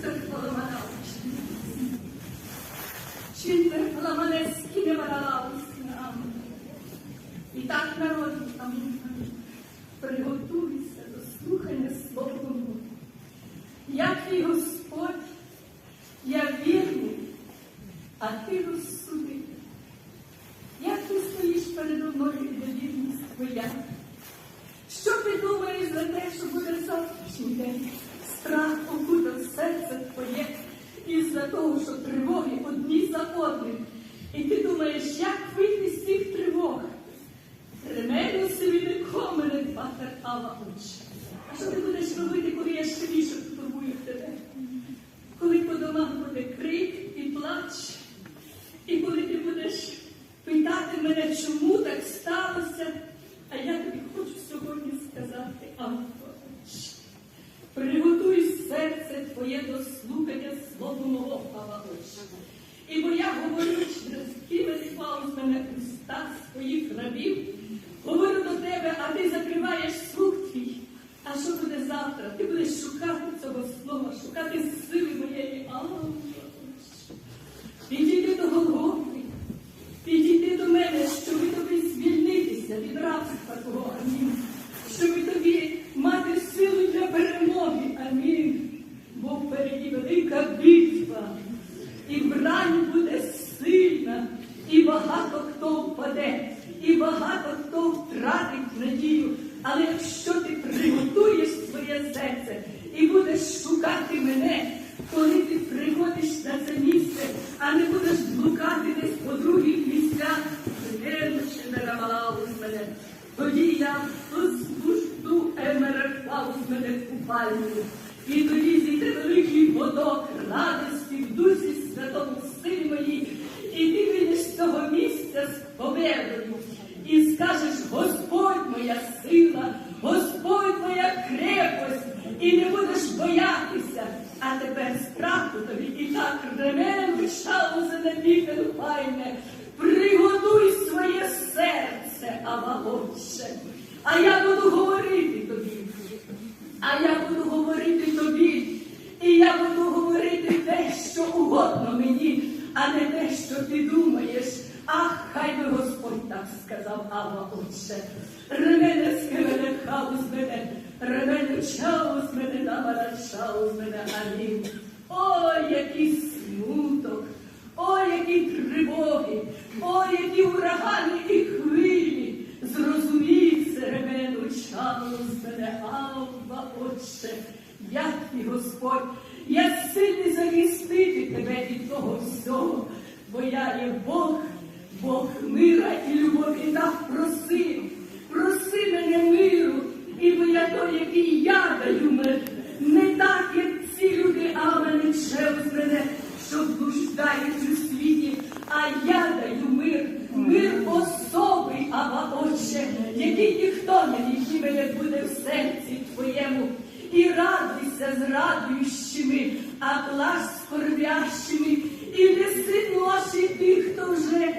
містер Паламанавич. Чи не варалався нам? І так народ, амінь, приготуйся до слухання Слова Божого. Я твій Господь, я вірний, а ти розсуди. Як ти стоїш передо мною і довірність твоя? Що ти думаєш за те, що буде завтрашній день? Страх окутав серце твоє із-за того, що тривоги одні за одним. І ти думаєш, як вийти з цих тривог? Ремелю собі не комене, патер Ава очі. А що ти будеш робити, коли я ще більше потурбую тебе? Коли по домах буде крик і плач, і коли ти будеш питати мене, чому так сталося, а я тобі хочу сьогодні сказати, Авваоч, приготуй серце твоє до Слова мого, І бо я говорю через кими спав з мене уста своїх рабів, говорю до тебе, а ти закриваєш слух твій. А що буде завтра? Ти будеш шукати цього слова, шукати сили моєї Авваоч. Підійди до Голгофи, підійди до мене, щоб тобі звільнитися від рабства твого. Амінь. Бо впереді велика битва, і брань буде сильна, і багато хто впаде, і багато хто втратить надію. Але якщо ти приготуєш своє серце і будеш шукати мене, коли ти приходиш на це місце, а не будеш блукати десь по других місцях, мене. Тоді я спущу емерехаус мене в купальню. І тоді великий водок радості в дусі святому силі моїй. І ти того місця з победою. І скажеш, Господь моя сила, Господь моя крепость, і не будеш боятися. А тепер страху тобі і так ремену шалу за небіфен файне. Приготуй своє серце, Авалотче. А я буду говорити тобі. А я буду говорити тобі. І я буду говорити те, що угодно мені, а не те, ти думаєш. Ах, хай би Господь так сказав, Ава Отче. Ремене скемене хаус мене, ремене чаус мене, намара чаус мене, амінь. Ой, який смуток, ой, які тривоги, ой, які урагани і хвилі. Зрозумій це, ремену чаус мене, Ава Отче. Я твій Господь, я сильний захистити тебе від того всього, бо я є Бог, Бог мира і любові так просив, проси мене миру, і бо я той, який я даю мир, не так, як ці люди, а мене через мене, що блуждають у світі, а я даю мир, мир особий, Ава Отче, який ніхто не відніме буде в серці твоєму. І радуйся з радуючими, а плач скорбящими, і неси ноші тих, хто вже